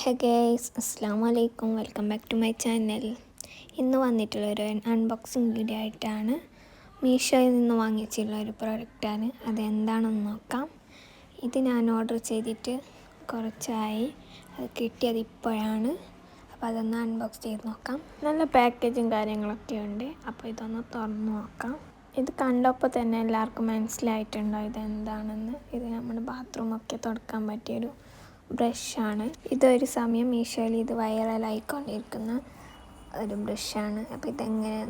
ഹെ guys അസ്സാം വലൈക്കും welcome back to my channel. ഇന്ന് വന്നിട്ടുള്ള ഒരു അൺബോക്സിങ് വീഡിയോ ആയിട്ടാണ് മീഷോയിൽ നിന്ന് വാങ്ങിച്ചിട്ടുള്ള ഒരു പ്രൊഡക്റ്റാണ് അതെന്താണെന്ന് നോക്കാം. ഇത് ഞാൻ ഓർഡർ ചെയ്തിട്ട് കുറച്ചായി. അത് കിട്ടിയത് ഇപ്പോഴാണ്. അപ്പോൾ അതൊന്ന് അൺബോക്സ് ചെയ്ത് നോക്കാം. നല്ല പാക്കേജും കാര്യങ്ങളൊക്കെ ഉണ്ട്. അപ്പോൾ ഇതൊന്ന് തുറന്ന് നോക്കാം. ഇത് കണ്ടപ്പോൾ തന്നെ എല്ലാവർക്കും മനസ്സിലായിട്ടുണ്ടോ ഇതെന്താണെന്ന്. ഇത് നമ്മുടെ ബാത്റൂമൊക്കെ തുടക്കാൻ പറ്റിയൊരു ബ്രഷാണ്. ഇതൊരു സമയം മീഷോയിൽ ഇത് വൈറലായിക്കൊണ്ടിരിക്കുന്ന ഒരു ബ്രഷാണ്. അപ്പോൾ ഇതെങ്ങനെ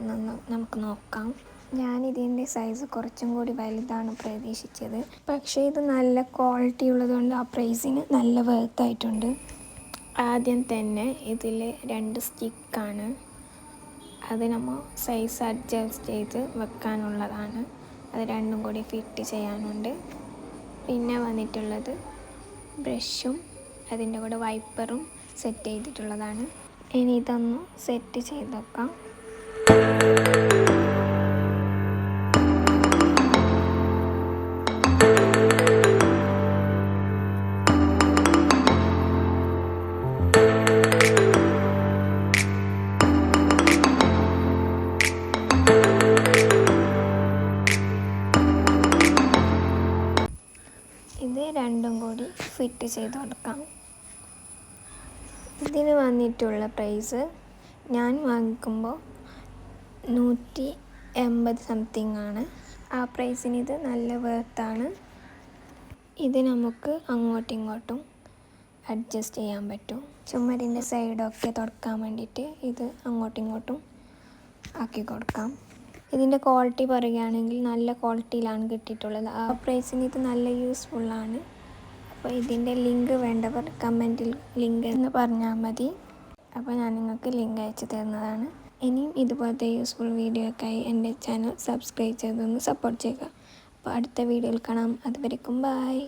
നമുക്ക് നോക്കാം. ഞാൻ ഇതിന്റെ സൈസ് കുറച്ചും കൂടി വലുതാണ് പ്രതീക്ഷിച്ചത്. പക്ഷേ ഇത് നല്ല ക്വാളിറ്റി ഉള്ളതുകൊണ്ട് ആ പ്രൈസിന് നല്ല വേർത്തായിട്ടുണ്ട് ആദ്യം തന്നെ ഇതിൽ രണ്ട് സ്റ്റിക്കാണ്. അത് നമ്മൾ സൈസ് അഡ്ജസ്റ്റ് ചെയ്ത് വെക്കാനുള്ളതാണ്. അത് രണ്ടും കൂടി ഫിറ്റ് ചെയ്യാനുണ്ട്. പിന്നെ വന്നിട്ടുള്ളത് ബ്രഷും അതിന്റെ കൂടെ വൈപ്പറും സെറ്റ് ചെയ്തിട്ടുള്ളതാണ്. ഇനി ഇതൊന്ന് സെറ്റ് ചെയ്ത് വെക്കാം ഇത് രണ്ടും ഫിറ്റ് ചെയ്ത് കൊടുക്കാം. ഇതിന് വന്നിട്ടുള്ള പ്രൈസ് ഞാൻ വാങ്ങിക്കുമ്പോൾ നൂറ്റി എൺപത് സംതിങ് ആണ്. ആ പ്രൈസിന് ഇത് നല്ല വേർത്താണ് ഇത് നമുക്ക് അങ്ങോട്ടും ഇങ്ങോട്ടും അഡ്ജസ്റ്റ് ചെയ്യാൻ പറ്റും. ചുമരിന്റെ സൈഡൊക്കെ തുറക്കാൻ വേണ്ടിയിട്ട് ഇത് അങ്ങോട്ടും ഇങ്ങോട്ടും ആക്കി കൊടുക്കാം. ഇതിന്റെ ക്വാളിറ്റി പറയുകയാണെങ്കിൽ നല്ല ക്വാളിറ്റിയിലാണ് കിട്ടിയിട്ടുള്ളത്. ആ പ്രൈസിന് ഇത് നല്ല യൂസ്ഫുള്ളാണ് അപ്പോൾ ഇതിന്റെ ലിങ്ക് വേണ്ടവർ കമന്റിൽ ലിങ്ക് എന്ന് പറഞ്ഞാൽ മതി. അപ്പോൾ ഞാൻ നിങ്ങൾക്ക് ലിങ്ക് അയച്ചു തരുന്നതാണ്. ഇനിയും ഇതുപോലത്തെ യൂസ്ഫുൾ വീഡിയോക്കായി എന്റെ ചാനൽ സബ്സ്ക്രൈബ് ചെയ്തൊന്ന് സപ്പോർട്ട് ചെയ്യുക. അപ്പോൾ അടുത്ത വീഡിയോയിൽ കാണാം. അതുവരെക്കും ബായ്